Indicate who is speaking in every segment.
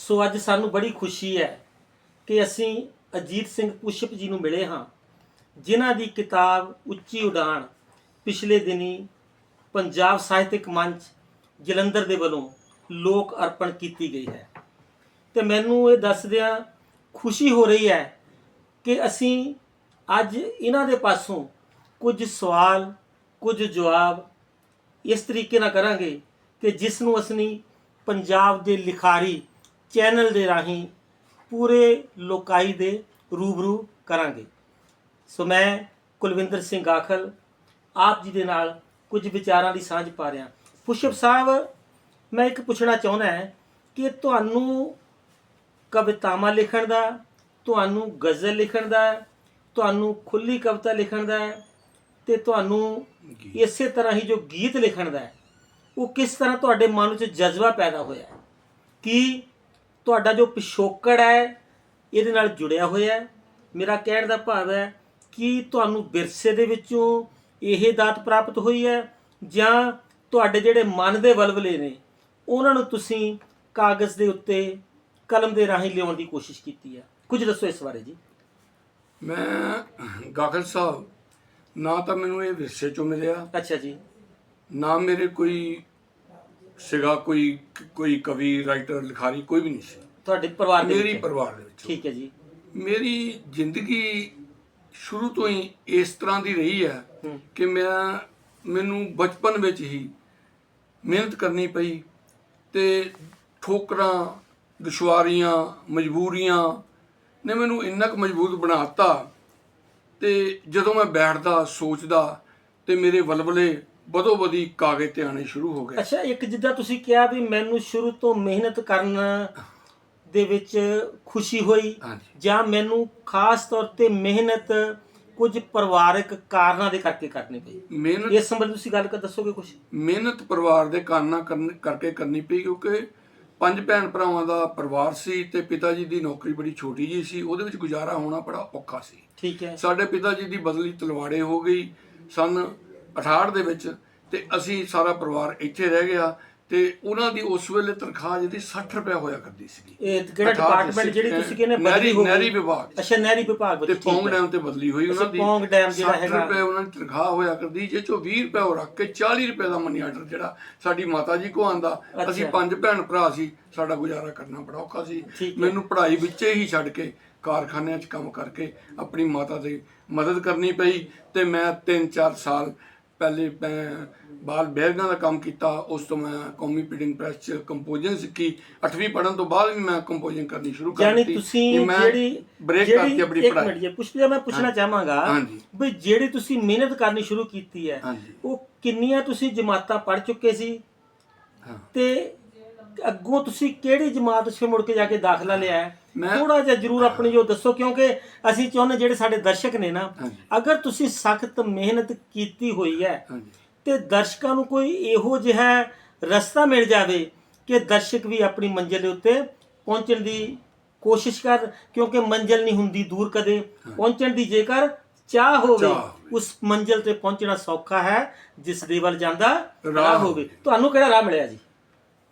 Speaker 1: ਸੋ ਅੱਜ ਸਾਨੂੰ ਬੜੀ ਖੁਸ਼ੀ ਹੈ ਕਿ ਅਸੀਂ ਅਜੀਤ ਸਿੰਘ ਪੁਸ਼ਪ ਜੀ ਨੂੰ ਮਿਲੇ ਹਾਂ, ਜਿਨ੍ਹਾਂ ਦੀ ਕਿਤਾਬ ਉੱਚੀ ਉਡਾਣ ਪਿਛਲੇ ਦਿਨੀ ਪੰਜਾਬ ਸਾਹਿਤਿਕ ਮੰਚ ਜਲੰਧਰ ਦੇ ਵੱਲੋਂ ਲੋਕ ਅਰਪਣ ਕੀਤੀ ਗਈ ਹੈ। ਤੇ ਮੈਨੂੰ ਇਹ ਦੱਸਦਿਆਂ ਖੁਸ਼ੀ ਹੋ ਰਹੀ ਹੈ ਕਿ ਅਸੀਂ ਅੱਜ ਇਹਨਾਂ ਦੇ ਪਾਸੋਂ ਕੁਝ ਸਵਾਲ, ਕੁਝ ਜਵਾਬ ਇਸ ਤਰੀਕੇ ਨਾਲ ਕਰਾਂਗੇ ਕਿ ਜਿਸ ਨੂੰ ਅਸੀਂ ਪੰਜਾਬ ਦੇ ਲਿਖਾਰੀ ਚੈਨਲ ਦੇ ਰਾਹੀਂ ਪੂਰੇ ਲੋਕਾਈ ਦੇ ਰੂਬਰੂ ਕਰਾਂਗੇ। ਸੋ ਮੈਂ ਕੁਲਵਿੰਦਰ ਸਿੰਘ ਆਖਲ ਆਪ ਜੀ ਦੇ ਨਾਲ ਕੁਝ ਵਿਚਾਰਾਂ ਦੀ ਸਾਂਝ ਪਾ ਰਿਹਾ। ਪੁਸ਼ਪ ਸਾਹਿਬ ਮੈਂ ਇੱਕ ਪੁੱਛਣਾ ਚਾਹੁੰਦਾ ਹਾਂ ਕਿ ਤੁਹਾਨੂੰ ਕਵਿਤਾਵਾਂ ਲਿਖਣ ਦਾ ਤੁਹਾਨੂੰ ਗਜ਼ਲ ਲਿਖਣ ਦਾ ਤੁਹਾਨੂੰ ਖੁੱਲੀ ਕਵਿਤਾ ਲਿਖਣ ਦਾ ਤੇ ਤੁਹਾਨੂੰ ਇਸੇ ਤਰ੍ਹਾਂ ਹੀ ਜੋ ਗੀਤ ਲਿਖਣ ਦਾ ਉਹ ਕਿਸ ਤਰ੍ਹਾਂ ਤੁਹਾਡੇ ਮਨ ਵਿੱਚ ਜਜ਼ਬਾ ਪੈਦਾ ਹੋਇਆ ਕੀ ਤੁਹਾਡਾ ਜੋ ਪਿਛੋਕੜ ਹੈ ਇਹਦੇ ਨਾਲ ਜੁੜਿਆ ਹੋਇਆ ਹੈ। ਮੇਰਾ ਕਹਿਣ ਦਾ ਭਾਵ ਹੈ ਕਿ ਤੁਹਾਨੂੰ ਵਿਰਸੇ ਦੇ ਵਿੱਚੋਂ ਇਹ ਦਾਤ ਪ੍ਰਾਪਤ ਹੋਈ ਹੈ ਜਾਂ ਤੁਹਾਡੇ ਜਿਹੜੇ ਮਨ ਦੇ ਵਲਵਲੇ ਨੇ ਉਹਨਾਂ ਨੂੰ ਤੁਸੀਂ ਕਾਗਜ਼ ਦੇ ਉੱਤੇ ਕਲਮ ਦੇ ਰਾਹੀਂ ਲਿਆਉਣ ਦੀ ਕੋਸ਼ਿਸ਼ ਕੀਤੀ ਹੈ। ਕੁਝ ਦੱਸੋ ਇਸ ਬਾਰੇ ਜੀ।
Speaker 2: ਮੈਂ ਗਾਖਲ ਸਾਹਿਬ ਨਾ ਤਾਂ ਮੈਨੂੰ ਇਹ ਵਿਰਸੇ ਚੋਂ ਮਿਲਿਆ।
Speaker 1: ਅੱਛਾ ਜੀ।
Speaker 2: ਨਾ ਮੇਰੇ ਕੋਈ ਸੀਗਾ ਕੋਈ ਕੋਈ ਕਵੀ ਰਾਈਟਰ ਲਿਖਾਰੀ ਕੋਈ ਵੀ ਨਹੀਂ ਸੀ।
Speaker 1: ਤੁਹਾਡੇ ਪਰਿਵਾਰ ਦੇ
Speaker 2: ਮੇਰੀ
Speaker 1: ਵਿੱਚ?
Speaker 2: ਪਰਿਵਾਰ ਦੇ ਵਿੱਚ।
Speaker 1: ਠੀਕ ਹੈ ਜੀ।
Speaker 2: ਮੇਰੀ ਜ਼ਿੰਦਗੀ ਸ਼ੁਰੂ ਤੋਂ ਹੀ ਇਸ ਤਰ੍ਹਾਂ ਦੀ ਰਹੀ ਹੈ
Speaker 1: ਹੂੰ।
Speaker 2: ਕਿ ਮੈਂ ਮੈਨੂੰ ਬਚਪਨ ਵਿੱਚ ਹੀ ਮਿਹਨਤ ਕਰਨੀ ਪਈ ਤੇ ਠੋਕਰਾਂ ਦੁਸ਼ਵਾਰੀਆਂ ਮਜਬੂਰੀਆਂ ਨੇ ਮੈਨੂੰ ਇੰਨਾ ਕੁ ਮਜ਼ਬੂਤ ਬਣਾਤਾ ਤੇ ਜਦੋਂ ਮੈਂ ਬੈਠਦਾ ਸੋਚਦਾ ਤੇ ਮੇਰੇ ਵਲਵਲੇ ਬਦੋ ਬਦੀ ਕਾਗਜ਼ ਤੇ ਆਣੇ ਸ਼ੁਰੂ ਹੋ ਗਏ।
Speaker 1: ਅੱਛਾ ਇੱਕ ਜਿੱਦਾਂ ਤੁਸੀਂ ਕਿਹਾ ਵੀ ਮੈਨੂੰ ਸ਼ੁਰੂ ਤੋਂ ਮਿਹਨਤ ਕਰਨ ਦੇ ਵਿੱਚ ਖੁਸ਼ੀ ਹੋਈ ਜਾਂ ਮੈਨੂੰ ਖਾਸ ਤੌਰ ਤੇ ਮਿਹਨਤ ਕੁਝ ਪਰਿਵਾਰਕ ਕਾਰਨਾਂ ਦੇ ਕਰਕੇ ਕਰਨੀ ਪਈ?
Speaker 2: ਮਿਹਨਤ
Speaker 1: ਇਸ ਸੰਬੰਧ ਤੁਸੀਂ ਗੱਲ ਕਰ ਦੱਸੋਗੇ ਕੁਝ
Speaker 2: ਮਿਹਨਤ ਪਰਿਵਾਰ ਦੇ ਕਾਰਨਾਂ ਕਰਨ ਕਰਕੇ ਕਰਨੀ ਪਈ ਕਿਉਂਕਿ ਪੰਜ ਭੈਣ ਭਰਾਵਾਂ ਦਾ ਪਰਿਵਾਰ ਸੀ ਤੇ ਪਿਤਾ ਜੀ ਦੀ ਨੌਕਰੀ ਬੜੀ ਛੋਟੀ ਜੀ ਸੀ ਉਹਦੇ ਵਿੱਚ ਗੁਜ਼ਾਰਾ ਹੋਣਾ ਬੜਾ ਔਖਾ ਸੀ।
Speaker 1: ਠੀਕ ਹੈ।
Speaker 2: ਸਾਡੇ ਪਿਤਾ ਜੀ ਦੀ ਬਦਲੀ ਤਲਵਾੜੇ ਹੋ ਗਈ ਸਨ 68 ਦੇ ਵਿੱਚ ਤੇ ਅਸੀਂ ਸਾਰਾ ਪਰਿਵਾਰ ਇੱਥੇ ਰਹਿ ਗਿਆ ਤੇ ਉਹਨਾਂ ਦੀ ਉਸ ਵੇਲੇ ਤਨਖਾਹ ਜਿਹੜੀ 60 ਰੁਪਏ ਹੋਇਆ ਕਰਦੀ ਸੀਗੀ
Speaker 1: ਇਹ ਕਿਹੜਾ
Speaker 2: 68
Speaker 1: ਡਿਪਾਰਟਮੈਂਟ ਜਿਹੜੀ ਤੁਸੀਂ ਕਹਿੰਦੇ ਬਦਲੀ ਹੋ ਗਈ
Speaker 2: ਨਹਿਰੀ ਵਿਭਾਗ
Speaker 1: ਅੱਛਾ ਨਹਿਰੀ ਵਿਭਾਗ
Speaker 2: ਤੇ ਪੌਂਗ। ਡੈਮ ਤੇ ਬਦਲੀ ਹੋਈ ਉਹਨਾਂ ਦੀ
Speaker 1: ਪੌਂਗ ਡੈਮ ਜਿਹੜਾ
Speaker 2: 60
Speaker 1: ਹੈਗਾ।
Speaker 2: ਰੁਪਏ ਉਹਨਾਂ ਦੀ ਤਨਖਾਹ ਹੋਇਆ ਕਰਦੀ ਜੇ ਚੋਂ 20 ਰੁਪਏ ਉਹ ਰੱਖ ਕੇ 40 ਰੁਪਏ ਦਾ ਮਨੀ ਆਰਡਰ ਜਿਹੜਾ ਸਾਡੀ ਮਾਤਾ ਜੀ ਕੋ ਆਂਦਾ ਅਸੀਂ। ਪੰਜ ਭੈਣ ਭਰਾ ਸੀ ਸਾਡਾ ਗੁਜ਼ਾਰਾ ਕਰਨਾ ਬੜਾ ਔਖਾ ਸੀ। ਮੈਨੂੰ ਪੜ੍ਹਾਈ ਵਿੱਚੇ ਹੀ ਛੱਡ ਕੇ ਕਾਰਖਾਨਿਆਂ 'ਚ ਕੰਮ ਕਰਕੇ ਆਪਣੀ ਮਾਤਾ ਦੀ ਮਦਦ ਕਰਨੀ ਪਈ ਤੇ ਮੈਂ 3-4 ਸਾਲ ਪਹਿਲੇ ਮੈਂ ਬਾਲ ਬੈਰਗਾਂ ਦਾ ਕੰਮ ਕੀਤਾ ਉਸ ਤੋਂ ਮੈਂ ਕੌਮੀ ਪੀਡਿੰਗ ਪ੍ਰੈਸ 'ਚ ਕੰਪੋਜਿੰਗ ਸਿੱਖੀ 8ਵੀਂ ਪੜ੍ਹਨ ਤੋਂ ਬਾਅਦ ਵੀ ਮੈਂ ਕੰਪੋਜਿੰਗ ਕਰਨੀ ਸ਼ੁਰੂ ਕਰ
Speaker 1: ਯਾਨੀ
Speaker 2: ਦਿੱਤੀ
Speaker 1: ਤੁਸੀਂ ਜਿਹੜੀ
Speaker 2: ਬ੍ਰੇਕ ਕਰਤੀ ਆਪਣੀ
Speaker 1: ਇੱਕ
Speaker 2: ਪੜ੍ਹਾਈ
Speaker 1: ਮਿੰਟ ਜੀ ਪੁਸ਼ਪਿਆ ਮੈਂ ਪੁੱਛਣਾ ਚਾਹਾਂਗਾ। ਵੀ ਜਿਹੜੀ ਤੁਸੀਂ ਮਿਹਨਤ ਕਰਨੀ ਸ਼ੁਰੂ ਕੀਤੀ ਹੈ। ਉਹ ਕਿੰਨੀਆਂ ਤੁਸੀਂ ਜਮਾਤਾਂ ਪੜ੍ਹ ਚੁੱਕੇ ਸੀ ਤੇ ਅੱਗੋਂ ਤੁਸੀਂ ਕਿਹੜੀ ਜਮਾਤ 'ਚ ਫਿਰ ਮੁੜ ਕੇ ਜਾ ਕੇ ਦਾਖਲਾ ਲਿਆ?
Speaker 2: ਮੈਂ-
Speaker 1: ਥੋੜਾ ਜਿਹਾ ਜਰੂਰ ਆਪਣੀ ਜੋ ਦੱਸੋ ਕਿਉਂਕਿ ਅਸੀਂ ਚਾਹੁੰਦੇ ਜਿਹੜੇ ਸਾਡੇ ਦਰਸ਼ਕ ਨੇ ਨਾ। ਅਗਰ ਤੁਸੀਂ ਸਖਤ ਮਿਹਨਤ ਕੀਤੀ ਹੋਈ ਹੈ ਤੇ ਦਰਸ਼ਕਾਂ ਨੂੰ ਕੋਈ ਇਹੋ ਜਿਹਾ ਰਸਤਾ ਮਿਲ ਜਾਵੇ ਕਿ ਦਰਸ਼ਕ ਵੀ ਆਪਣੀ ਮੰਜ਼ਿਲ ਦੇ ਉੱਤੇ ਪਹੁੰਚਣ ਦੀ ਕੋਸ਼ਿਸ਼ ਕਰ ਕਿਉਂਕਿ ਮੰਜ਼ਿਲ ਨਹੀਂ ਹੁੰਦੀ ਦੂਰ ਕਦੇ ਪਹੁੰਚਣ ਦੀ ਜੇਕਰ ਚਾਹ ਹੋਵੇ। ਉਸ ਮੰਜ਼ਿਲ ਤੇ ਪਹੁੰਚਣਾ ਸੌਖਾ ਹੈ ਜਿਸ ਦੇ ਵੱਲ ਜਾਂਦਾ
Speaker 2: ਰਾਹ
Speaker 1: ਹੋਵੇ। ਤੁਹਾਨੂੰ ਕਿਹੜਾ ਰਾਹ ਮਿਲਿਆ ਜੀ?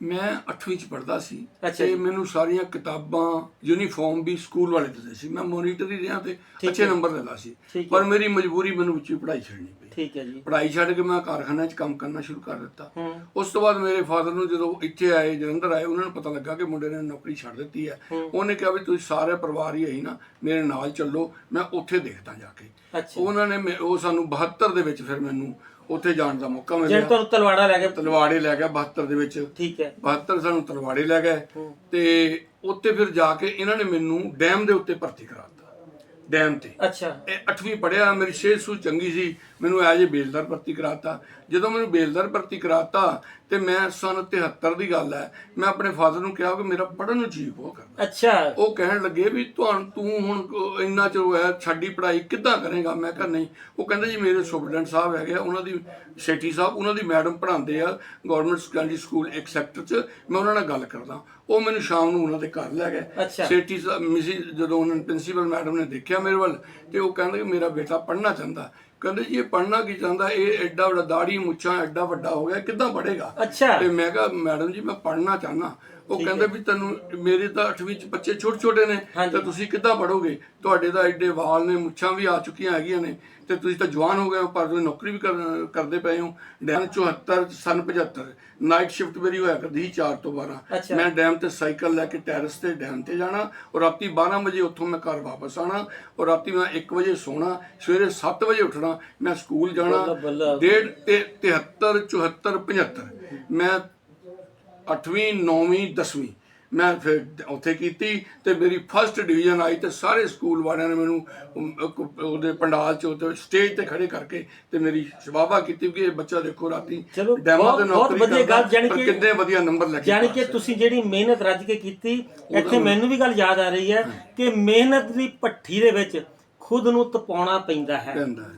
Speaker 2: ਮੈਂ 8ਵੀਂ ਚ ਪੜਦਾ ਸੀ
Speaker 1: ਅੱਛਾ
Speaker 2: ਤੇ
Speaker 1: ਜੀ।
Speaker 2: ਮੈਨੂੰ ਸਾਰੀਆਂ ਕਿਤਾਬਾਂ ਯੂਨੀਫਾਰਮ ਵੀ ਸਕੂਲ ਵਾਲੇ ਦਿੰਦੇ ਸੀ। ਮੈਂ ਮੋਨੀਟਰ ਹੀ ਰਿਹਾ ਤੇ
Speaker 1: ਠੀਕ
Speaker 2: ਅੱਛੇ
Speaker 1: ਹੈ।
Speaker 2: ਨੰਬਰ ਲੈਂਦਾ ਸੀ।
Speaker 1: ਠੀਕ
Speaker 2: ਪਰ ਮੇਰੀ ਮਜਬੂਰੀ ਮੈਨੂੰ ਵਿੱਚੋਂ ਪੜ੍ਹਾਈ ਛੱਡਣੀ ਪਈ।
Speaker 1: ਠੀਕ ਹੈ ਜੀ।
Speaker 2: ਪੜ੍ਹਾਈ ਛੱਡ ਕੇ ਮੈਂ ਕਾਰਖਾਨੇ 'ਚ ਕੰਮ ਕਰਨਾ ਸ਼ੁਰੂ ਕਰ ਦਿੱਤਾ।
Speaker 1: ਹੂੰ।
Speaker 2: ਉਸ ਤੋਂ ਬਾਅਦ ਮੇਰੇ ਫਾਦਰ ਨੂੰ ਜਦੋਂ ਇੱਥੇ ਆਏ ਜਲੰਧਰ ਆਏ ਉਹਨਾਂ ਨੂੰ ਪਤਾ ਲੱਗਾ ਕਿ ਮੁੰਡੇ ਨੇ ਨੌਕਰੀ ਛੱਡ ਦਿੱਤੀ ਹੈ।
Speaker 1: ਹੂੰ।
Speaker 2: ਉਹਨੇ ਕਿਹਾ ਵੀ ਤੁਸੀਂ ਸਾਰੇ ਪਰਿਵਾਰ ਹੀ ਆਈ ਨਾ ਮੇਰੇ ਨਾਲ ਚੱਲੋ ਮੈਂ ਉੱਥੇ ਦੇਖਦਾ ਜਾ ਕੇ।
Speaker 1: ਅੱਛਾ।
Speaker 2: ਉਹਨਾਂ ਨੇ ਮੇ- ਉਹ ਸਾਨੂੰ 72 ਦੇ ਵਿੱਚ ਫਿਰ ਮੈਨੂੰ ਉੱਥੇ ਜਾਣ ਦਾ ਮੌਕਾ
Speaker 1: ਜਿਹੜਾ
Speaker 2: ਮਿਲਿਆ
Speaker 1: ਤੁਹਾਨੂੰ ਤਲਵਾੜਾ ਲੈ ਕੇ
Speaker 2: ਤਲਵਾੜੇ ਲੈ ਗਿਆ 72 ਦੇ ਵਿੱਚ।
Speaker 1: ਠੀਕ ਹੈ।
Speaker 2: 72 ਸਾਨੂੰ ਤਲਵਾੜੇ ਲੈ ਗਏ। ਤੇ ਉੱਥੇ ਫਿਰ ਜਾ ਕੇ ਇਹਨਾਂ ਨੇ ਮੈਨੂੰ ਡੈਮ ਦੇ ਉੱਤੇ ਭਰਤੀ ਕਰਾਤਾ ਡੈਮ ਤੇ।
Speaker 1: ਅੱਛਾ।
Speaker 2: ਇਹ 8ਵੀਂ ਪੜਿਆ ਮੇਰੀ ਸਿਹਤ ਸੂ ਚੰਗੀ ਸੀ। ਮੈਨੂੰ ਐਜ ਬੇਲਦਾਰ ਭਰਤੀ ਕਰਾਤਾ। ਜਦੋਂ ਮੈਨੂੰ ਬੇਲਦਾਰ ਭਰਤੀ ਕਰਾਤਾ ਤੇ ਮੈਂ ਸਨ 73 ਦੀ ਗੱਲ ਹੈ ਮੈਂ ਆਪਣੇ ਫਾਦਰ ਨੂੰ ਕਿਹਾ ਕਿ ਮੇਰਾ ਪੜਨ ਨੂੰ ਜੀ ਬਹੁਤ ਕਰਦਾ।
Speaker 1: ਅੱਛਾ।
Speaker 2: ਉਹ ਕਹਿਣ ਲੱਗੇ ਵੀ ਤੁਹਾਨੂੰ ਤੂੰ ਹੁਣ ਇੰਨਾ ਚਿਰ ਹੋਇਆ ਛੱਡੀ ਪੜ੍ਹਾਈ ਕਿੱਦਾਂ ਕਰੇਗਾ? ਮੈਂ ਕਿਹਾ ਨਹੀਂ। ਉਹ ਕਹਿੰਦੇ ਜੀ ਮੇਰੇ ਸੁਪਰਡੈਂਟ ਸਾਹਿਬ ਹੈਗੇ ਆ ਉਹਨਾਂ ਦੀ ਸੇਠੀ ਸਾਹਿਬ ਉਹਨਾਂ ਦੀ ਮੈਡਮ ਪੜ੍ਹਾਉਂਦੇ ਆ ਗਵਰਨਮੈਂਟ ਸੈਕੰਡਰੀ ਸਕੂਲ ਇੱਕ ਸੈਕਟਰ 'ਚ। ਮੈਂ ਉਹਨਾਂ ਨਾਲ ਗੱਲ ਕਰਦਾ। ਉਹ ਮੈਨੂੰ ਸ਼ਾਮ ਨੂੰ ਉਹਨਾਂ ਦੇ ਘਰ ਲੈ ਗਏ। ਸਾਹਿਬ ਮਿਸੀ ਜਦੋਂ ਉਹਨਾਂ ਪ੍ਰਿੰਸੀਪਲ ਮੈਡਮ ਨੇ ਦੇਖਿਆ ਮੇਰੇ ਵੱਲ ਤੇ ਉਹ ਕਹਿੰਦੇ ਕਿ ਮੇਰਾ ਬੇਟਾ ਪੜ੍ਹਨਾ ਚਾਹੁੰਦਾ। ਕਹਿੰਦੇ ਜੀ ਇਹ ਪੜ੍ਹਨਾ ਕੀ ਚਾਹੁੰਦਾ? ਇਹ ਐਡਾ ਵੱਡਾ ਦਾੜੀ ਮੁੱਛਾਂ ਐਡਾ ਵੱਡਾ ਹੋ ਗਿਆ ਕਿੱਦਾਂ ਪੜ੍ਹੇਗਾ?
Speaker 1: ਅੱਛਾ।
Speaker 2: ਤੇ ਮੈਂ ਕਿਹਾ ਮੈਡਮ ਜੀ ਮੈਂ ਪੜ੍ਹਨਾ ਚਾਹਨਾ ਉਹ ਕਹਿੰਦੇ ਵੀ ਤੈਨੂੰ ਮੇਰੇ ਤਾਂ 8ਵੀਂ ਚ ਬੱਚੇ ਛੋਟੇ ਛੋਟੇ ਨੇ। ਤਾਂ ਤੁਸੀਂ ਕਿੱਦਾਂ ਪੜੋਗੇ ਤੁਹਾਡੇ ਤਾਂ ਐਡੇ ਵਾਲ ਨੇ ਮੁੱਛਾਂ ਵੀ ਆ ਚੁੱਕੀਆਂ ਹੈਗੀਆਂ ਨੇ ਤੇ ਤੁਸੀਂ ਤਾਂ ਜਵਾਨ ਹੋ ਗਏ ਹੋ ਪਰ ਤੁਸੀਂ ਨੌਕਰੀ ਵੀ ਕਰ- ਕਰਦੇ ਪਏ ਹੋ ਡੈਮ 74 ਸਨ 75 ਨਾਈਟ ਸ਼ਿਫਟ ਮੇਰੀ ਹੋਇਆ ਕਰਦੀ ਸੀ 4 ਤੋਂ 12
Speaker 1: ਅੱਛਾ।
Speaker 2: ਮੈਂ ਡੈਮ ਤੇ ਸਾਈਕਲ ਲੈ ਕੇ ਟੈਰਸ ਤੇ ਡੈਮ ਤੇ ਜਾਣਾ ਔਰ ਰਾਤੀ 12 ਵਜੇ ਉੱਥੋਂ ਮੈਂ ਘਰ ਵਾਪਸ ਆਣਾ ਔਰ ਰਾਤੀ ਮੈਂ 1 ਵਜੇ ਸੋਣਾ ਸਵੇਰੇ 7 ਵਜੇ ਉੱਠਣਾ ਮੈਂ ਸਕੂਲ ਜਾਣਾ। ਡੇਢ ਤੇ 73 74 75 ਮੈਂ 8ਵੀਂ 9ਵੀਂ 10ਵੀਂ ਮੈਂ ਫਿਰ ਉੱਥੇ ਕੀਤੀ ਤੇ ਮੇਰੀ ਫਸਟ ਡਿਵੀਜ਼ਨ ਆਈ ਤੇ ਸਾਰੇ ਸਕੂਲ ਵਾਲਿਆਂ ਨੇ ਮੈਨੂੰ ਉਹਦੇ ਪੰਡਾਲ 'ਚ ਉੱਤੇ ਸਟੇਜ ਤੇ ਖੜੇ ਕਰਕੇ ਤੇ ਮੇਰੀ ਸ਼ਬਾਬਾ ਕੀਤੀ ਕਿ ਇਹ ਬੱਚਾ ਦੇਖੋ ਰਾਤੀ ਡੈਮਾਂ
Speaker 1: ਬਹੁਤ-
Speaker 2: ਤੇ
Speaker 1: ਬਹੁਤ
Speaker 2: ਨੌਕਰੀ
Speaker 1: ਵਧੀਆ
Speaker 2: ਕਰਦਾ,
Speaker 1: ਗੱਲ,
Speaker 2: ਪਰ
Speaker 1: ਕਿ-
Speaker 2: ਕਿੰਨੇ ਵਧੀਆ ਨੰਬਰ ਲੈ ਕੇ
Speaker 1: ਯਾਨੀ ਕਿ। ਤੁਸੀਂ ਜਿਹੜੀ ਮਿਹਨਤ ਰੱਜ ਕੇ ਕੀਤੀ ਇੱਥੇ ਮੈਨੂੰ ਵੀ ਗੱਲ ਯਾਦ ਆ ਰਹੀ ਹੈ ਕਿ ਮਿਹਨਤ ਦੀ ਪੱਠੀ ਦੇ ਵਿੱਚ ਖੁਦ ਨੂੰ ਤਪਾਉਣਾ ਪੈਂਦਾ ਹੈ।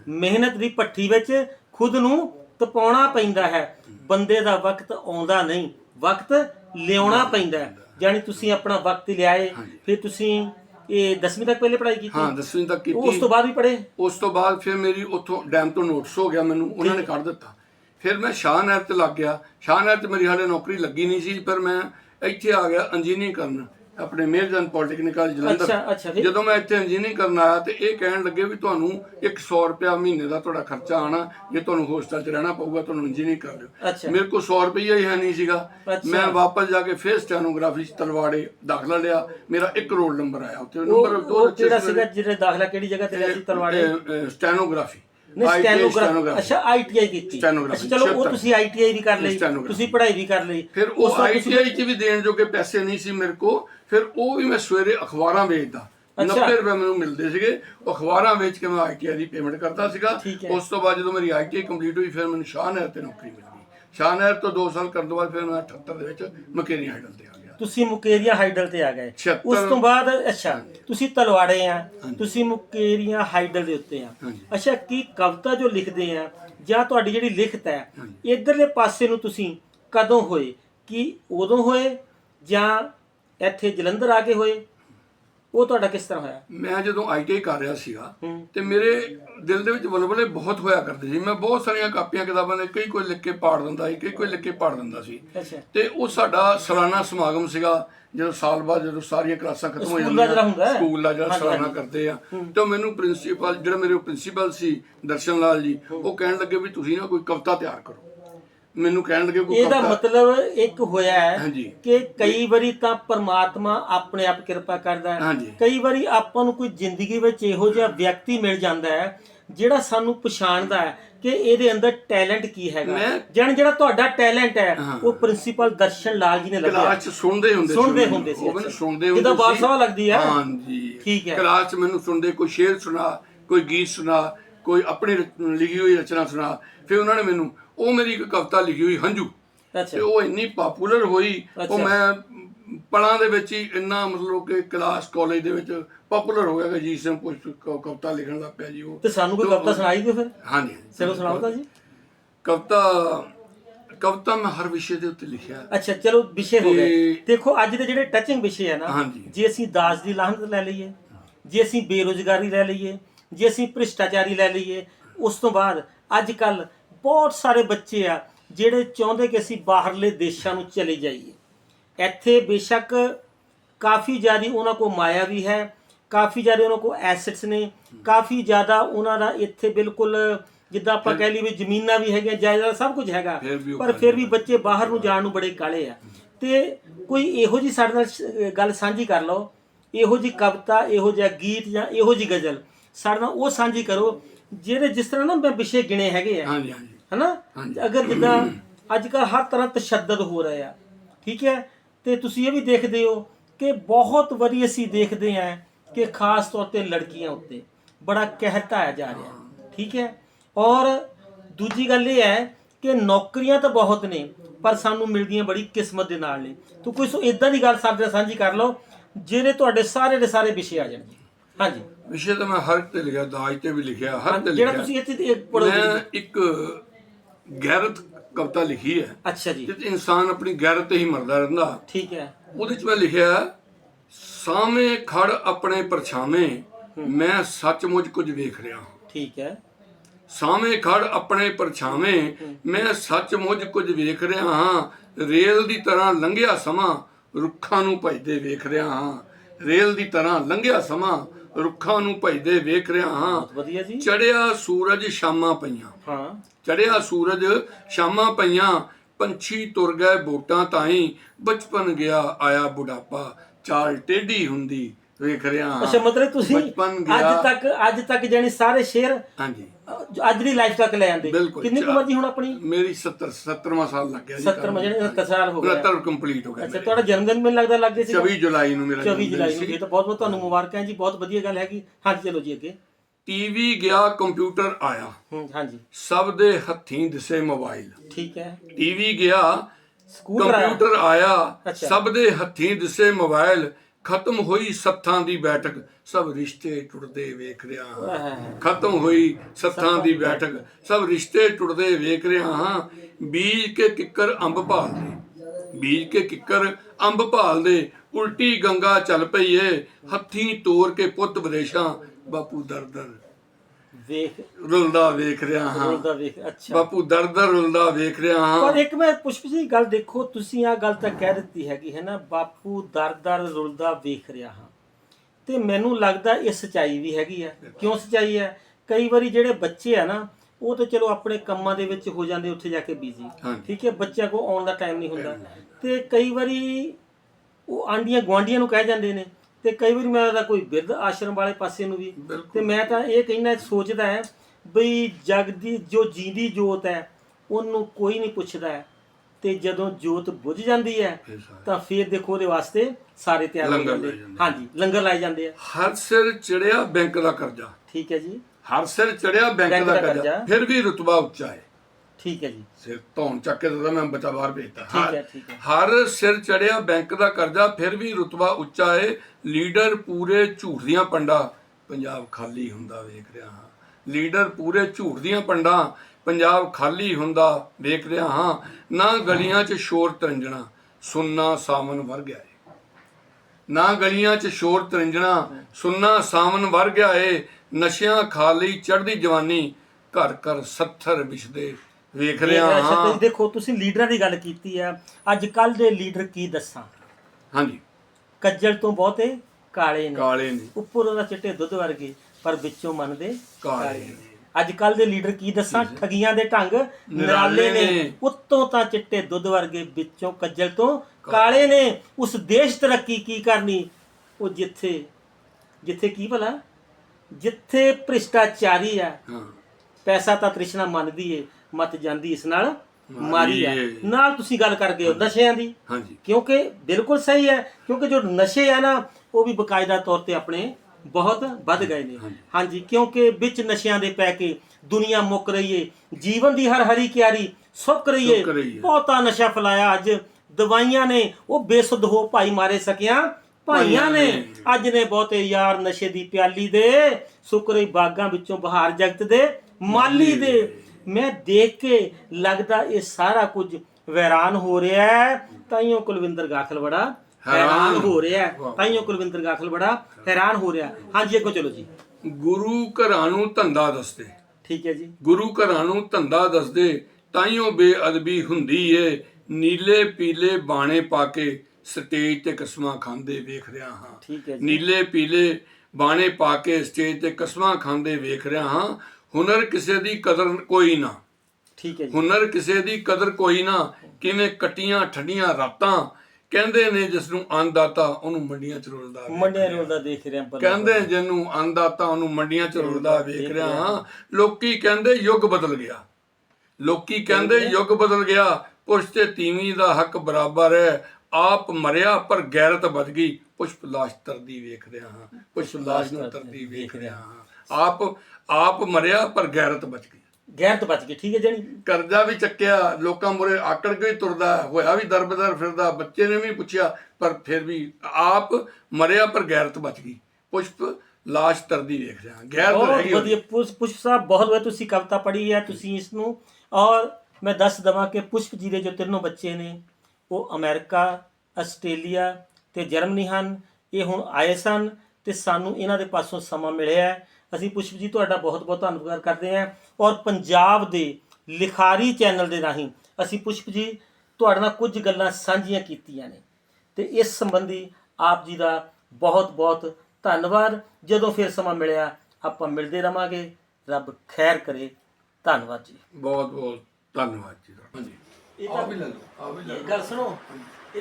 Speaker 1: ਮਿਹਨਤ ਦੀ ਪੱਠੀ ਵਿੱਚ ਖੁਦ ਨੂੰ ਤਪਾਉਣਾ ਪੈਂਦਾ ਹੈ। ਬੰਦੇ ਦਾ ਵਕਤ ਆਉਂਦਾ ਨਹੀਂ। ਵਕਤ ਲਿਆਉਣਾ ਪੈਂਦਾ ਹੈ। ਯਾਨੀ ਤੁਸੀਂ ਆਪਣਾ ਵਕਤ ਲਿਆਏ ਫਿਰ ਤੁਸੀਂ ਇਹ 10ਵੀਂ ਤੱਕ ਪਹਿਲੇ ਪੜ੍ਹਾਈ ਕੀਤੀ?
Speaker 2: ਹਾਂ 10ਵੀਂ ਤੱਕ
Speaker 1: ਉਸ ਤੋਂ
Speaker 2: ਕੀਤੀ
Speaker 1: ਬਾਅਦ ਵੀ ਪੜ੍ਹੇ?
Speaker 2: ਉਸ ਤੋਂ ਬਾਅਦ ਫਿਰ ਮੇਰੀ ਉੱਥੋਂ ਡੈਮ ਤੋਂ ਨੋਟਿਸ ਹੋ ਗਿਆ ਮੈਨੂੰ ਉਹਨਾਂ ਨੇ ਕੱਢ ਦਿੱਤਾ। ਫਿਰ ਮੈਂ ਸ਼ਾਹਨਹਿਰ ਤੇ ਲੱਗ ਗਿਆ। ਸ਼ਾਹਨਹਿਰ ਤੇ ਮੇਰੀ ਹਾਲੇ ਨੌਕਰੀ ਲੱਗੀ ਨਹੀਂ ਸੀ ਪਰ ਮੈਂ ਇੱਥੇ ਆ ਗਿਆ ਇੰਜੀਨੀਅਰਿੰਗ ਕਰਨ। ਆਪਣੇ ਮੇਰਜਨ ਪੋਲੀਟੈਕਨਿਕਲ
Speaker 1: ਅੱਛਾ, ਅੱਛਾ,
Speaker 2: ਜਲੰਧਰ? ਜਦੋਂ ਮੈਂ ਇੱਥੇ ਇੰਜੀਨੀਅਰਿੰਗ ਕਰਨ ਆਇਆ ਤੇ ਇਹ ਕਹਿਣ ਲੱਗੇ ਵੀ ਤੁਹਾਨੂੰ 100 ਰੁਪਿਆ ਮਹੀਨੇ ਦਾ ਤੁਹਾਡਾ ਖਰਚਾ ਆਣਾ ਜੇ ਤੁਹਾਨੂੰ ਹੋਸਟਲ 'ਚ ਰਹਿਣਾ ਪਊਗਾ ਤੁਹਾਨੂੰ ਇੰਜੀਨੀਅਰਿੰਗ ਕਰ ਲਿਓ। ਮੇਰੇ ਕੋਲ 100 ਰੁਪਈਆ ਹੀ ਹੈ ਨਹੀਂ ਸੀਗਾ।
Speaker 1: ਅੱਛਾ।
Speaker 2: ਮੈਂ ਵਾਪਸ ਜਾ ਕੇ ਫਿਰ ਸਟੈਨੋਗ੍ਰਾਫੀ 'ਚ ਤਲਵਾੜੇ ਦਾਖਲਾ ਲਿਆ। ਮੇਰਾ 1 ਕਰੋੜ ਨੰਬਰ ਆਇਆ ਉੱਥੇ।
Speaker 1: ਉਹ
Speaker 2: ਨੰਬਰ
Speaker 1: ਉਹ ਕਿਹੜਾ ਸੀਗਾ? ਜਿਹੜੇ ਦਾਖਲਾ ਕਿਹੜੀ ਜਗ੍ਹਾ ਤੇ ਲਿਆ ਸੀ ਤਲਵਾੜੇ?
Speaker 2: ਸਟੈਨੋਗ੍ਰਾਫੀ।
Speaker 1: ਨਹੀਂ ਸਟੈਨੋਗ੍ਰਾਫ ਅੱਛਾ ਆਈਟੀਆਈ ਕੀਤੀ।
Speaker 2: Stenography,
Speaker 1: ਅੱਛਾ ਚਲੋ ਉਹ
Speaker 2: 76
Speaker 1: ਤੁਸੀਂ ਆਈਟੀਆਈ ਵੀ ਕਰ ਲਈ। ਤੁਸੀਂ ਪੜ੍ਹਾਈ ਵੀ ਕਰ ਲਈ।
Speaker 2: ਫਿਰ
Speaker 1: ਉਸ
Speaker 2: ਉਹ
Speaker 1: ਤੋਂ ਬਾਅਦ ਤੁਸੀਂ-
Speaker 2: ਆਈਟੀਆਈ ਚ ਵੀ ਦੇਣ ਜੋਗੇ ਪੈਸੇ ਨਹੀਂ ਸੀ ਮੇਰੇ ਕੋ ਫਿਰ ਉਹ ਵੀ ਮੈਂ ਸਵੇਰੇ ਅਖਬਾਰਾਂ ਵੇਚਦਾ।
Speaker 1: ਅੱਛਾ।
Speaker 2: 90 ਰੁਪਏ ਮੈਨੂੰ ਮਿਲਦੇ ਸੀਗੇ ਉਹ ਅਖਬਾਰਾਂ ਵੇਚ ਕੇ ਮੈਂ ਆਈਟੀਆਈ ਦੀ ਪੇਮੈਂਟ ਕਰਦਾ ਸੀਗਾ।
Speaker 1: ਠੀਕ ਹੈ।
Speaker 2: ਉਸ ਤੋਂ ਬਾਅਦ ਜਦੋਂ ਮੇਰੀ ਆਈਟੀਆਈ ਕੰਪਲੀਟ ਹੋਈ ਫਿਰ ਮੈਨੂੰ ਸ਼ਾਹਨਹਿਰ ਤੇ ਨੌਕਰੀ ਮਿਲ ਗਈ। ਸ਼ਾਹਨਹਿਰ ਤੋਂ 2 ਸਾਲ ਕਰਨ ਤੋਂ ਬਾਅਦ ਫਿਰ ਮੈਂ 78 ਦੇ ਵਿੱਚ ਮਕੇਰੀ ਹਾਈਡਲ ਤੇ ਆ ਗਿਆ।
Speaker 1: ਤੁਸੀਂ ਮੁਕੇਰੀਆਂ ਹਾਈਡਲ ਤੇ ਆ ਗਏ। ਉਸ ਤੋਂ ਬਾਅਦ ਅੱਛਾ ਤੁਸੀਂ ਤਲਵਾੜੇ ਆ ਤੁਸੀਂ ਮੁਕੇਰੀਆਂ ਹਾਈਡਲ ਦੇ ਉੱਤੇ ਆ। ਅੱਛਾ ਕੀ ਕਵਿਤਾ ਜੋ ਲਿਖਦੇ ਆ ਜਾਂ ਤੁਹਾਡੀ ਜਿਹੜੀ ਲਿਖਤ ਹੈ ਇਧਰਲੇ ਪਾਸੇ ਨੂੰ ਤੁਸੀਂ ਕਦੋਂ ਹੋਏ? ਕੀ ਉਦੋਂ ਹੋਏ? ਜਾਂ ਇੱਥੇ ਜਲੰਧਰ ਆ ਕੇ ਹੋਏ? ਉਹ ਤੁਹਾਡਾ ਕਿਸ ਤਰ੍ਹਾਂ ਹੋਇਆ?
Speaker 2: ਮੈਂ ਜਦੋਂ ਆਈਟੀਆਈ ਕਰ ਰਿਹਾ ਸੀਗਾ
Speaker 1: ਹੂੰ।
Speaker 2: ਤੇ ਮੇਰੇ ਦਿਲ ਦੇ ਵਿੱਚ ਵਲਵਲੇ ਬਹੁਤ ਹੋਇਆ ਕਰਦੇ ਸੀ। ਮੈਂ ਬਹੁਤ ਸਾਰੀਆਂ ਕਾਪੀਆਂ ਕਿਤਾਬਾਂ ਦੇ ਕਈ ਕੋਈ ਲਿਖ ਕੇ ਪਾੜ ਦਿੰਦਾ ਸੀ ਕਈ ਕੋਈ ਲਿਖ ਕੇ ਪਾੜ ਦਿੰਦਾ ਸੀ।
Speaker 1: ਅੱਛਾ।
Speaker 2: ਤੇ ਉਹ ਸਾਡਾ ਸਾਲਾਨਾ ਸਮਾਗਮ ਸੀਗਾ ਜਦੋਂ ਸਾਲ ਬਾਅਦ ਜਦੋਂ ਸਾਰੀਆਂ ਕਲਾਸਾਂ ਖਤਮ ਹੋ
Speaker 1: ਸਕੂਲ ਦਾ ਜਿਹੜਾ ਹੁੰਦਾ
Speaker 2: ਜਾਂਦੀਆਂ
Speaker 1: ਹੈ।
Speaker 2: ਸਕੂਲ ਦਾ ਜਿਹੜਾ
Speaker 1: ਹਾਂਜੀ,
Speaker 2: ਸਾਲਾਨਾ
Speaker 1: ਹਾਂਜੀ।
Speaker 2: ਕਰਦੇ ਆ। ਤੇ ਉਹ ਮੈਨੂੰ ਪ੍ਰਿੰਸੀਪਲ ਜਿਹੜਾ ਮੇਰੇ ਪ੍ਰਿੰਸੀਪਲ ਸੀ ਦਰਸ਼ਨ ਲਾਲ ਜੀ ਉਹ ਕਹਿਣ ਲੱਗੇ ਵੀ ਤੁਸੀਂ ਨਾ ਕੋਈ ਕਵਿਤਾ ਤਿਆਰ ਕਰੋ। ਮੈਨੂੰ ਕਹਿਣ ਲੱਗੇ ਕੋਈ
Speaker 1: ਇਹਦਾ
Speaker 2: ਕਵਿਤਾ
Speaker 1: ਮਤਲਬ ਇੱਕ ਹੋਇਆ ਹੈ
Speaker 2: ਹਾਂਜੀ।
Speaker 1: ਕਿ ਕਈ ਵਾਰੀ ਤਾਂ ਪਰਮਾਤਮਾ ਆਪਣੇ ਆਪ ਕਿਰਪਾ ਕਰਦਾ ਹੈ
Speaker 2: ਹਾਂਜੀ।
Speaker 1: ਕਈ ਵਾਰੀ ਆਪਾਂ ਨੂੰ ਕੋਈ ਜ਼ਿੰਦਗੀ ਵਿੱਚ ਇਹੋ ਜਿਹਾ ਵਿਅਕਤੀ ਮਿਲ ਜਾਂਦਾ ਹੈ ਜਿਹੜਾ ਸਾਨੂੰ ਪਛਾਣਦਾ ਹੈ ਕਿ ਇਹਦੇ ਅੰਦਰ ਟੈਲੈਂਟ ਕੀ ਹੈਗਾ
Speaker 2: ਮੈਂ-
Speaker 1: ਜਾਨ ਜਿਹੜਾ ਤੁਹਾਡਾ ਟੈਲੈਂਟ ਹੈ
Speaker 2: ਹਾਂ।
Speaker 1: ਉਹ ਪ੍ਰਿੰਸੀਪਲ ਦਰਸ਼ਨ ਲਾਲ ਜੀ ਨੇ ਲੱਭਿਆ
Speaker 2: ਕਲਾਸ ਚ ਸੁਣਦੇ ਹੁੰਦੇ
Speaker 1: ਸੁਣਦੇ। ਹੁੰਦੇ ਸੀ,
Speaker 2: ਉਹ ਮੈਨੂੰ
Speaker 1: ਅੱਛਾ।
Speaker 2: ਸੁਣਦੇ ਹੁੰਦੇ
Speaker 1: ਜਿੱਦਾਂ ਬਾਲ। ਸਭਾ ਲੱਗਦੀ ਹੈ।
Speaker 2: ਹਾਂਜੀ
Speaker 1: ਠੀਕ ਹੈ।
Speaker 2: ਕਲਾਸ ਚ ਮੈਨੂੰ ਸੁਣਦੇ ਕੋਈ ਸ਼ੇਰ ਸੁਣਾ ਕੋਈ ਗੀਤ ਸੁਣਾ ਕੋਈ ਆਪਣੀ ਰਚ- ਲਿਖੀ ਹੋਈ ਰਚਨਾ ਸੁਣਾ ਫਿਰ ਉਹਨਾਂ ਨੇ ਮੈਨੂੰ ਉਹ ਮੇਰੀ ਇੱਕ ਕਵਿਤਾ ਲਿਖੀ ਹੋਈ ਹੰਝੂ। ਤੇ ਉਹ ਇੰਨੀ ਪਪੂਲਰ ਹੋਈ। ਉਹ ਮੈਂ ਪੜਾਂ ਦੇ ਵਿੱਚ ਹੀ ਇੰਨਾ ਮਤਲਬ ਕਿ ਕਲਾਸ ਕਾਲਜ ਦੇ ਵਿੱਚ ਪਪੂਲਰ ਹੋ ਗਿਆ ਕਿ ਜੀ ਸਿੰਘ ਪੁਸ਼ਪ ਕ- ਕਵਿਤਾ ਲਿਖਣ ਲੱਗ ਪਿਆ ਜੀ ਉਹ।
Speaker 1: ਤੇ ਸਾਨੂੰ ਕੋਈ ਕਵਿਤਾ ਸੁਣਾਈ ਦਿਓ ਫਿਰ?
Speaker 2: ਹਾਂਜੀ।
Speaker 1: ਚਲੋ ਸੁਣਾਓ ਤਾਂ ਜੀ।
Speaker 2: ਕਵਿਤਾ ਕਵਿਤਾ ਮੈਂ ਹਰ ਵਿਸ਼ੇ ਦੇ ਉੱਤੇ ਲਿਖਿਆ।
Speaker 1: ਅੱਛਾ ਚਲੋ ਵਿਸ਼ੇ ਹੋ ਗਏ। ਦੇਖੋ ਅੱਜ ਦੇ ਜਿਹੜੇ ਟੱਚਿੰਗ ਵਿਸ਼ੇ ਆ ਨਾ। ਜੇ ਅਸੀਂ ਦਾਜ ਦੀ ਲਾਹਨਤ ਲੈ ਲਈਏ ਜੇ ਅਸੀਂ ਬੇਰੋਜ਼ਗਾਰੀ ਲੈ ਲਈਏ ਜੇ ਅਸੀਂ ਭ੍ਰਿਸ਼ਟਾਚਾਰੀ ਲੈ ਲਈਏ ਉਸ ਤੋਂ ਬਾਅਦ ਅੱਜ ਕੱਲ ਬਹੁਤ ਸਾਰੇ ਬੱਚੇ ਆ ਜਿਹੜੇ ਚਾਹੁੰਦੇ ਕਿ ਅਸੀਂ ਬਾਹਰਲੇ ਦੇਸ਼ਾਂ ਨੂੰ ਚਲੇ ਜਾਈਏ। ਇੱਥੇ ਬੇਸ਼ੱਕ ਕਾਫੀ ਜ਼ਿਆਦਾ ਉਹਨਾਂ ਕੋਲ ਮਾਇਆ ਵੀ ਹੈ ਕਾਫੀ ਜ਼ਿਆਦਾ ਉਹਨਾਂ ਕੋਲ ਐਸੈਟਸ ਨੇ ਕਾਫੀ ਜ਼ਿਆਦਾ ਉਹਨਾਂ ਦਾ ਇੱਥੇ ਬਿਲਕੁਲ ਜਿੱਦਾਂ ਆਪਾਂ ਕਹਿ ਲਈਏ ਵੀ ਜ਼ਮੀਨਾਂ ਵੀ ਹੈਗੀਆਂ ਜਾਇਦਾਦ ਸਭ ਕੁਝ ਹੈਗਾ ਪਰ ਫਿਰ ਵੀ ਬੱਚੇ ਬਾਹਰ ਨੂੰ ਜਾਣ ਨੂੰ ਬੜੇ ਕਾਲੇ ਆ। ਤੇ ਕੋਈ ਇਹੋ ਜੀ ਸਾਡੇ ਨਾਲ ਗੱਲ ਸਾਂਝੀ ਕਰ ਲਓ ਇਹੋ ਜੀ ਕਵਿਤਾ ਇਹੋ ਜਿਹਾ ਗੀਤ ਜਾਂ ਇਹੋ ਜੀ ਗਜ਼ਲ ਸਾਡੇ ਨਾਲ ਉਹ ਸਾਂਝੀ ਕਰੋ ਜਿਹੜੇ ਜਿਸ ਤਰ੍ਹਾਂ ਨਾ ਮੈਂ ਵਿਸ਼ੇ ਗਿਣੇ ਹੈਗੇ ਆ
Speaker 2: ਹਾਂਜੀ ਹਾਂਜੀ।
Speaker 1: ਹਨਾ?
Speaker 2: ਹਾਂਜੀ।
Speaker 1: ਅਗਰ ਜਿੱਦਾਂ ਅੱਜ ਕੱਲ ਹਰ ਤਰ੍ਹਾਂ ਤਸ਼ੱਦਦ ਹੋ ਰਿਹਾ ਆ ਠੀਕ ਹੈ? ਤੇ ਤੁਸੀਂ ਇਹ ਵੀ ਦੇਖਦੇ ਹੋ ਕਿ ਬਹੁਤ ਵਾਰੀ ਅਸੀਂ ਦੇਖਦੇ ਹਾਂ ਕਿ ਖਾਸ ਤੌਰ ਤੇ ਲੜਕੀਆਂ ਉੱਤੇ ਬੜਾ ਕਹਿਰ ਢਾਇਆ ਜਾ ਰਿਹਾ ਠੀਕ ਹੈ? ਔਰ ਦੂਜੀ ਗੱਲ ਇਹ ਹੈ ਕਿ ਨੌਕਰੀਆਂ ਤਾਂ ਬਹੁਤ ਨੇ ਪਰ ਸਾਨੂੰ ਮਿਲਦੀਆਂ ਬੜੀ ਕਿਸਮਤ ਦੇ ਨਾਲ ਨੇ। ਤੋ ਕੋਈ ਸੋ ਇਦਾਂ ਦੀ ਗੱਲ ਸਾਡੇ ਨਾਲ ਸਾਂਝੀ ਕਰ ਲਓ ਜਿਹੜੇ ਤੁਹਾਡੇ ਸਾਰੇ ਦੇ ਸਾਰੇ ਵਿਸ਼ੇ ਆ ਜਾਣਗੇ। ਹਾਂਜੀ।
Speaker 2: ਵਿਸ਼ੇ ਤਾਂ ਮੈਂ ਹਰ ਇੱਕ ਤੇ ਲਿਖਿਆ ਦਾਜ ਤੇ ਵੀ ਲਿਖਿਆ ਹਰ ਤੇ
Speaker 1: ਜਿਹੜਾ
Speaker 2: ਲਿਖਿਆ।
Speaker 1: ਤੁਸੀਂ ਇੱਥੇ ਇੱਕ ਪੜੋ
Speaker 2: ਮੈਂ ਇੱਕ ਗੈਰਤ ਕਵਿਤਾ ਲਿਖੀ ਹੈ।
Speaker 1: ਅੱਛਾ ਜੀ।
Speaker 2: ਜਿੱਥੇ ਇਨਸਾਨ ਆਪਣੀ ਗੈਰਤ ਤੇ ਹੀ ਮਰਦਾ ਰਹਿੰਦਾ।
Speaker 1: ਠੀਕ ਹੈ।
Speaker 2: ਉਹਦੇ ਚ ਮੈਂ ਲਿਖਿਆ ਸਾਵੇਂ ਖੜ ਆਪਣੇ ਪਰਛਾਵੇਂ ਮੈਂ ਸੱਚਮੁੱਚ ਕੁਝ ਵੇਖ ਰਿਹਾ ਹਾਂ।
Speaker 1: ਠੀਕ ਹੈ।
Speaker 2: ਸਾਵੇਂ ਖੜ ਆਪਣੇ ਪਰਛਾਵੇਂ ਮੈਂ ਸੱਚਮੁੱਚ ਕੁਝ ਵੇਖ ਰਿਹਾ ਹਾਂ। ਰੇਲ ਦੀ ਤਰ੍ਹਾਂ ਲੰਘਿਆ ਸਮਾਂ ਰੁੱਖਾਂ ਨੂੰ ਭਜਦੇ ਵੇਖ ਰਿਹਾ ਹਾਂ। ਰੇਲ ਦੀ ਤਰ੍ਹਾਂ ਲੰਘਿਆ ਸਮਾਂ ਰੁੱਖਾਂ ਨੂੰ ਭਜਦੇ ਵੇਖ ਰਿਹਾ ਹਾਂ। ਚੜਿਆ ਸੂਰਜ ਸ਼ਾਮਾਂ ਪਈਆਂ।
Speaker 1: ਹਾਂ।
Speaker 2: ਚੜਿਆ ਸੂਰਜ ਸ਼ਾਮਾਂ ਪਈਆਂ ਪੰਛੀ ਤੁਰ ਗਏ ਬੋਟਾਂ ਤਾਈਂ। ਬਚਪਨ ਗਿਆ ਆਇਆ ਬੁਢਾਪਾ ਚਾਲ ਟੇਢੀ ਹੁੰਦੀ। ਵੇਖ ਰਿਹਾ ਹਾਂ।
Speaker 1: ਅੱਛਾ ਮਤਲਬ ਤੁਸੀਂ
Speaker 2: ਬਚਪਨ ਗਿਆ।
Speaker 1: ਅੱਜ ਤੱਕ ਅੱਜ ਤੱਕ ਜਾਨੀ ਸਾਰੇ ਸ਼ੇਰ
Speaker 2: ਹਾਂਜੀ।
Speaker 1: ਅੱਜ ਦੀ ਲਾਈਫ ਤੱਕ ਲੈ ਆਂਦੇ।
Speaker 2: ਬਿਲਕੁਲ।
Speaker 1: ਕਿੰਨੀ ਕੁ ਉਮਰ ਦੀ ਹੁਣ ਆਪਣੀ?
Speaker 2: ਮੇਰੀ 70 70ਵਾਂ ਸਾਲ ਲੱਗ ਗਿਆ ਜੀ
Speaker 1: 70 ਮਜੇ 69 ਸਾਲ ਹੋ ਗਿਆ
Speaker 2: 69 ਕੰਪਲੀਟ ਹੋ ਗਿਆ
Speaker 1: ਅੱਛਾ ਤੁਹਾਡਾ ਜਨਮ ਦਿਨ ਮੈਨੂੰ ਲੱਗਦਾ ਲੱਗ ਗਿਆ ਸੀ।
Speaker 2: 24 ਜੁਲਾਈ ਨੂੰ ਮੇਰਾ
Speaker 1: 24 ਜੁਲਾਈ ਨੂੰ। ਇਹ ਤਾਂ ਬਹੁਤ ਬਹੁਤ ਤੁਹਾਨੂੰ ਮੁਬਾਰਕਾਂ ਜੀ ਬਹੁਤ ਵਧੀਆ ਗੱਲ ਹੈਗੀ। ਹਾਂਜੀ ਚਲੋ ਜੀ ਅੱਗੇ।
Speaker 2: ਟੀਵੀ ਗਿਆ ਕੰਪਿਊਟਰ ਆਇਆ।
Speaker 1: ਹਾਂਜੀ।
Speaker 2: ਸਭ ਦੇ ਹੱਥੀਂ ਦਿਸੇ ਮੋਬਾਈਲ।
Speaker 1: ਠੀਕ ਹੈ।
Speaker 2: ਟੀਵੀ ਗਿਆ ਕੰਪਿਊਟਰ ਆਇਆ। ਸਭ ਦੇ ਹੱਥੀਂ ਦਿਸੇ ਮੋਬਾਈਲ। ਖਤਮ ਹੋਈ ਸੱਥਾਂ ਦੀ ਬੈਠਕ ਸਭ ਰਿਸ਼ਤੇ ਟੁੱਟਦੇ ਵੇਖ ਰਿਹਾ ਹਾਂ। ਖਤਮ ਹੋਈ ਸੱਥਾਂ ਦੀ ਬੈਠਕ। ਸਭ ਰਿਸ਼ਤੇ ਟੁੱਟਦੇ ਵੇਖ ਰਿਹਾ ਹਾਂ। ਬੀਜ ਕੇ ਕਿੱਕਰ ਅੰਬ ਭਾਲਦੇ ਬੀਜ ਕੇ ਕਿੱਕਰ ਅੰਬ ਭਾਲਦੇ ਉਲਟੀ ਗੰਗਾ ਚੱਲ ਪਈ ਏ ਹੱਥੀਂ ਤੋਰ ਕੇ ਪੁੱਤ ਵਿਦੇਸ਼ਾਂ ਬਾਪੂ ਦਰ ਦਰ।
Speaker 1: ਵੇਖ
Speaker 2: ਰੁਲਦਾ ਵੇਖ ਰਿਹਾ ਹਾਂ।
Speaker 1: ਰੋਲਦਾ ਵੇਖ ਅੱਛਾ।
Speaker 2: ਬਾਪੂ ਦਰ ਦਰ ਰੁਲਦਾ ਵੇਖ ਰਿਹਾ ਹਾਂ।
Speaker 1: ਪਰ ਇੱਕ ਮੈਂ ਪੁਸ਼ਪ ਜੀ ਗੱਲ ਦੇਖੋ ਤੁਸੀਂ ਆ ਗੱਲ ਤਾਂ ਕਹਿ ਦਿੱਤੀ ਹੈਗੀ ਹੈ ਨਾ? ਬਾਪੂ ਦਰ ਦਰ ਰੁਲਦਾ ਵੇਖ ਰਿਹਾ ਹਾਂ। ਤੇ ਮੈਨੂੰ ਲੱਗਦਾ ਇਹ ਸਚਾਈ ਵੀ ਹੈਗੀ ਆ। ਕਿਉਂ ਸਚਾਈ ਹੈ ਕਈ ਵਾਰੀ ਜਿਹੜੇ ਬੱਚੇ ਆ ਨਾ ਉਹ ਤਾਂ ਚਲੋ ਆਪਣੇ ਕੰਮਾਂ ਦੇ ਵਿੱਚ ਹੋ ਜਾਂਦੇ ਉੱਥੇ ਜਾ ਕੇ ਬਿਜ਼ੀ
Speaker 2: ਹਾਂਜੀ।
Speaker 1: ਠੀਕ ਹੈ? ਬੱਚਿਆਂ ਕੋ ਆਉਣ ਦਾ ਟਾਈਮ ਨਹੀਂ ਹੁੰਦਾ। ਤੇ ਕਈ ਵਾਰੀ ਉਹ ਆਂਡੀਆਂ ਗਵਾਂਡੀਆਂ ਨੂੰ ਕਹਿ ਜਾਂਦੇ ਨੇ ਤੇ ਕਈ ਵਾਰੀ ਮੈਂ ਦਾ ਕੋਈ ਬਿਰਧ ਆਸ਼ਰਮ ਵਾਲੇ ਪਾਸੇ ਨੂੰ ਵੀ। ਤੇ ਮੈਂ ਤਾਂ ਇਹ ਕਹਿਣਾ ਸੋਚਦਾ ਹੈ ਬਈ ਜਗ ਦੀ ਜੋ ਜੀਂਦੀ ਜੋਤ ਹੈ ਉਹਨੂੰ ਕੋਈ ਨਹੀਂ ਪੁੱਛਦਾ ਹੈ ਤੇ ਜਦੋਂ ਜੋਤ ਬੁਝ ਜਾਂਦੀ ਹੈ। ਤਾਂ ਫਿਰ ਦੇਖੋ ਉਹਦੇ ਵਾਸਤੇ ਸਾਰੇ ਤਿਆਰ ਹੋ ਜਾਂਦੇ। ਹਾਂਜੀ ਲੰਗਰ ਲਾਏ ਜਾਂਦੇ ਆ
Speaker 2: ਹਰ ਸਿਰ ਚੜਿਆ ਬੈਂਕ ਦਾ ਕਰਜ਼ਾ
Speaker 1: ਠੀਕ ਹੈ ਜੀ
Speaker 2: ਹਰ ਸਿਰ ਚੜਿਆ ਬੈਂਕ ਦਾ ਕਰਜ਼ਾ। ਫਿਰ ਵੀ ਰੁਤਬਾ ਉੱਚਾ ਹੈ
Speaker 1: ਠੀਕ ਹੈ ਜੀ।
Speaker 2: ਸਿਰ ਧੌਣ ਚੱਕ ਕੇ ਤਾਂ ਮੈਂ ਬੱਚਾ ਬਾਹਰ ਭੇਜਤਾ।
Speaker 1: ਠੀਕ ਹੈ, ਠੀਕ ਹੈ।
Speaker 2: ਹਰ ਸਿਰ ਚੜਿਆ ਬੈਂਕ ਦਾ ਕਰਜ਼ਾ ਫਿਰ ਵੀ ਰੁਤਬਾ ਉੱਚਾ ਹੈ ਲੀਡਰ ਪੂਰੇ ਝੂਠ ਦੀਆਂ ਪੰਡਾ। ਪੰਜਾਬ ਖਾਲੀ ਹੁੰਦਾ ਵੇਖ ਰਿਹਾ ਹਾਂ। ਲੀਡਰ ਪੂਰੇ ਝੂਠ ਦੀਆਂ ਪੰਡਾ। ਪੰਜਾਬ ਖਾਲੀ ਹੁੰਦਾ ਵੇਖ ਰਿਹਾ ਹਾਂ। ਨਾ ਗਲੀਆਂ 'ਚ ਸ਼ੋਰ ਤਰੰਜਣਾ ਸੁੰਨਾ ਸਾਵਨ ਵਰ ਗਿਆ ਏ। ਨਾ ਗਲੀਆਂ 'ਚ ਸ਼ੋਰ ਤਰੰਜਣਾ ਸੁੰਨਾ ਸਾਵਨ ਵਰ ਗਿਆ ਏ। ਨਸ਼ਿਆਂ ਖਾਲੀ ਚੜ੍ਹਦੀ ਜਵਾਨੀ ਘਰ ਘਰ ਸੱਥਰ ਵਿਛਦੇ ਵੇਖ ਰਿਹਾ ਹਾਂ।
Speaker 1: ਤੇ ਦੇਖੋ ਤੁਸੀਂ ਲੀਡਰਾਂ ਦੀ ਗੱਲ ਕੀਤੀ ਆ। ਅੱਜ ਕੱਲ ਦੇ ਲੀਡਰ ਕੀ ਦੱਸਾਂ?
Speaker 2: ਹਾਂਜੀ।
Speaker 1: ਕੱਜਲ ਤੋਂ ਬਹੁਤੇ ਕਾਲੇ ਨੇ।
Speaker 2: ਕਾਲੇ ਨੇ।
Speaker 1: ਉੱਪਰ ਉਹਦਾ ਚਿੱਟੇ ਦੁੱਧ ਵਰਗੇ ਪਰ ਵਿੱਚੋਂ ਮਨਦੇ
Speaker 2: ਕਾਲੇ ਨੇ।
Speaker 1: ਅੱਜ ਕੱਲ ਦੇ ਲੀਡਰ ਕੀ ਦੱਸਾਂ? ਠਗੀਆਂ ਦੇ ਢੰਗ ਨਿਰਾਲੇ ਨੇ।
Speaker 2: ਨੇ।
Speaker 1: ਉੱਤੋਂ ਤਾਂ ਚਿੱਟੇ ਦੁੱਧ ਵਰਗੇ ਵਿੱਚੋਂ ਕੱਜਲ ਤੋਂ ਕਾਲੇ ਨੇ। ਉਸ ਦੇਸ਼ ਤਰੱਕੀ ਕੀ ਕਰਨੀ? ਉਹ ਜਿੱਥੇ ਜਿੱਥੇ ਕੀ ਭਲਾ? ਜਿੱਥੇ ਭ੍ਰਿਸ਼ਟਾਚਾਰੀ ਆ।
Speaker 2: ਹਾਂ।
Speaker 1: ਪੈਸਾ ਤਾਂ ਤ੍ਰਿਸ਼ਨਾ ਮੰਨਦੀ ਏ। ਮਤ ਜਾਂਦੀ ਇਸ ਨਾਲ ਮਾਰੀ
Speaker 2: ਏ।
Speaker 1: ਨਾਲ ਤੁਸੀਂ ਗੱਲ ਕਰ ਗਏ ਹੋ ਨਸ਼ਿਆਂ ਦੀ।
Speaker 2: ਹਾਂਜੀ।
Speaker 1: ਕਿਉਂਕਿ ਬਿਲਕੁਲ ਸਹੀ ਹੈ ਕਿਉਂਕਿ ਜੋ ਨਸ਼ੇ ਆ ਨਾ ਉਹ ਵੀ ਬਕਾਇਦਾ ਤੌਰ ਤੇ ਆਪਣੇ ਬਹੁਤ ਵੱਧ ਗਏ ਨੇ। ਹਾਂਜੀ। ਕਿਉਂਕਿ ਵਿੱਚ ਨਸ਼ਿਆਂ ਦੇ ਪੈ ਕੇ ਦੁਨੀਆ ਮੁੱਕ ਰਹੀ ਏ ਜੀਵਨ ਦੀ ਹਰ ਹਰੀ ਕਿਆਰੀ ਸੁੱਕ ਰਹੀ ਏ।
Speaker 2: ਸੁੱਕ ਰਹੀ ਏ।
Speaker 1: ਬਹੁਤਾ ਨਸ਼ਾ ਫਲਾਇਆ ਅੱਜ ਦਵਾਈਆਂ ਨੇ ਉਹ ਬੇਸੁੱਧ ਹੋ ਭਾਈ ਮਾਰੇ ਸਕਿਆ ਭਾਈਆਂ ਨੇ। ਅੱਜ ਨੇ ਬਹੁਤੇ ਯਾਰ ਨਸ਼ੇ ਦੀ ਪਿਆਲੀ ਦੇ ਸੁੱਕ ਰਹੀ ਬਾਗਾਂ ਵਿੱਚੋਂ ਬਹਾਰ ਜਗਤ ਦੇ ਮਾਲੀ ਦੇ। ਮੈਂ ਦੇਖ ਕੇ ਲੱਗਦਾ ਇਹ ਸਾਰਾ ਕੁਝ ਵੈਰਾਨ ਹੋ ਰਿਹਾ ਹੈ। ਤਾਈਓ ਕੁਲਵਿੰਦਰ ਗਾਖਲ ਬੜਾ। ਹੈਰਾਨ ਹੋ ਰਿਹਾ ਹੈ। ਤਾਈਓ ਕੁਲਵਿੰਦਰ ਗਾਖਲ ਬੜਾ। ਹੈਰਾਨ ਹੋ ਰਿਹਾ ਹਾਂਜੀ ਅੱਗੋਂ ਚਲੋ ਜੀ।
Speaker 2: ਗੁਰੂ ਘਰਾਂ ਨੂੰ ਧੰਦਾ ਦੱਸਦੇ।
Speaker 1: ਠੀਕ ਹੈ ਜੀ।
Speaker 2: ਗੁਰੂ ਘਰਾਂ ਨੂੰ ਧੰਦਾ ਦੱਸਦੇ। ਤਾਈਓ ਬੇਅਦਬੀ ਹੁੰਦੀ ਏ। ਨੀਲੇ ਪੀਲੇ ਬਾਣੇ ਪਾ ਕੇ ਸਟੇਜ ਤੇ ਕਸਮਾਂ ਖਾਂਦੇ ਵੇਖ ਰਿਹਾ ਹਾਂ।
Speaker 1: ਠੀਕ ਹੈ ਜੀ।
Speaker 2: ਨੀਲੇ ਪੀਲੇ ਬਾਣੇ ਪਾ ਕੇ ਸਟੇਜ ਤੇ ਕਸਮਾਂ ਖਾਂਦੇ ਵੇਖ ਰਿਹਾ ਹਾਂ। ਹੁਨਰ ਕਿਸੇ ਦੀ ਕਦਰ ਕੋਈ ਨਾ।
Speaker 1: ਠੀਕ ਹੈ ਜੀ।
Speaker 2: ਹੁਨਰ ਕਿਸੇ ਦੀ ਕਦਰ ਕੋਈ ਨਾ। ਕਿਵੇਂ ਕਟੀਆਂ ਠੰਡੀਆਂ ਰਾਤਾਂ। ਕਹਿੰਦੇ ਨੇ ਜਿਸ ਨੂੰ ਅੰਨਦਾਤਾ ਉਹਨੂੰ ਮੰਡੀਆਂ ਚ ਰੋਲਦਾ
Speaker 1: ਮੰਡਿਆ ਰੋਲ ਦਾ ਦੇਖ ਰਿਹਾ ਬੱਲੇ
Speaker 2: ਕਹਿੰਦੇ ਜਿਹਨੂੰ ਅੰਨਦਾਤਾ ਉਹਨੂੰ ਮੰਡੀਆਂ ਚ ਰੁਲਦਾ ਵੇਖ ਰਿਹਾ। ਹਾਂ ਲੋਕੀ ਕਹਿੰਦੇ ਯੁੱਗ ਬਦਲ ਗਿਆ। ਲੋਕੀ ਕਹਿੰਦੇ ਯੁੱਗ ਬਦਲ ਗਿਆ। ਪੁਰਸ਼ ਤੇ ਤੀਵੀਂ ਦਾ ਹੱਕ ਬਰਾਬਰ ਹੈ। ਆਪ ਮਰਿਆ ਪਰ ਗੈਰਤ ਵੱਧ ਗਈ। ਪੁਸ਼ਪ ਲਾਸ਼ ਤਰਦੀ ਵੇਖ ਰਿਹਾ ਹਾਂ। ਪੁਸ਼ਪ ਲਾਸ਼ ਨੂੰ ਤਰਦੀ ਵੇਖ ਰਿਹਾ ਹਾਂ। ਆਪ ਆਪ ਮਰਿਆ ਪਰ ਗੈਰਤ ਬਚ ਗਈ।
Speaker 1: ਗੈਰਤ ਬਚ ਗਈ। ਠੀਕ ਹੈ ਜਾਨੀ
Speaker 2: ਕਰਜ਼ਾ ਵੀ ਚੱਕਿਆ ਲੋਕਾਂ ਮੁਰੇ ਆਕੜ ਕੇ ਹੀ ਤੁਰਦਾ ਹੋਇਆ ਵੀ ਦਰਬਦਰ ਫਿਰਦਾ। ਬੱਚੇ ਨੇ ਵੀ ਪੁੱਛਿਆ ਪਰ ਫਿਰ ਵੀ ਆਪ ਮਰਿਆ ਪਰ ਗੈਰਤ ਬਚ ਗਈ। ਪੁਸ਼ਪ ਲਾਸ਼ ਤਰਦੀ ਵੇਖ ਰਿਹਾ ਗੈਰਤ
Speaker 1: ਬਹੁਤ
Speaker 2: ਰਹਿ ਗਈ
Speaker 1: ਵਧੀਆ। ਪੁਸ਼ ਪੁਸ਼ਪ ਸਾਹਿਬ ਬਹੁਤ ਵਧੀਆ। ਤੁਸੀਂ ਕਵਿਤਾ ਪੜ੍ਹੀ ਹੈ ਤੁਸੀਂ ਇਸ ਨੂੰ। ਔਰ ਮੈਂ ਦੱਸ ਦਵਾਂ ਕਿ ਪੁਸ਼ਪ ਜੀ ਦੇ ਜੋ ਤਿੰਨੋਂ ਬੱਚੇ ਨੇ ਉਹ ਅਮਰੀਕਾ, ਆਸਟ੍ਰੇਲੀਆ ਤੇ ਜਰਮਨੀ ਹਨ। ਇਹ ਹੁਣ ਆਏ ਸਨ ਤੇ ਸਾਨੂੰ ਇਹਨਾਂ ਦੇ ਪਾਸੋਂ ਸਮਾਂ ਮਿਲਿਆ ਅਸੀਂ ਪੁਸ਼ਪ ਜੀ, ਤੁਹਾਡਾ ਬਹੁਤ ਬਹੁਤ ਧੰਨਵਾਦ ਕਰਦੇ ਹਾਂ ਔਰ ਪੰਜਾਬ ਦੇ ਲਿਖਾਰੀ ਚੈਨਲ ਦੇ ਰਾਹੀਂ ਅਸੀਂ ਪੁਸ਼ਪ ਜੀ, ਤੁਹਾਡੇ ਨਾਲ ਕੁਝ ਗੱਲਾਂ ਸਾਂਝੀਆਂ ਕੀਤੀਆਂ ਨੇ ਤੇ ਇਸ ਸੰਬੰਧੀ ਆਪ ਜੀ ਦਾ ਬਹੁਤ ਬਹੁਤ ਧੰਨਵਾਦ। ਜਦੋਂ ਫਿਰ ਸਮਾਂ ਮਿਲਿਆ, ਆਪਾਂ ਮਿਲਦੇ ਰਵਾਂਗੇ ਰੱਬ ਖੈਰ ਕਰੇ। ਧੰਨਵਾਦ ਜੀ।
Speaker 2: ਬਹੁਤ ਬਹੁਤ ਧੰਨਵਾਦ ਜੀ ਹਾਂਜੀ।
Speaker 1: ਇਹ
Speaker 2: ਵੀ ਲੈ ਲਓ ਆਹ ਵੀ ਲੈ ਲਓ।
Speaker 1: ਗੱਲ ਸੁਣੋ।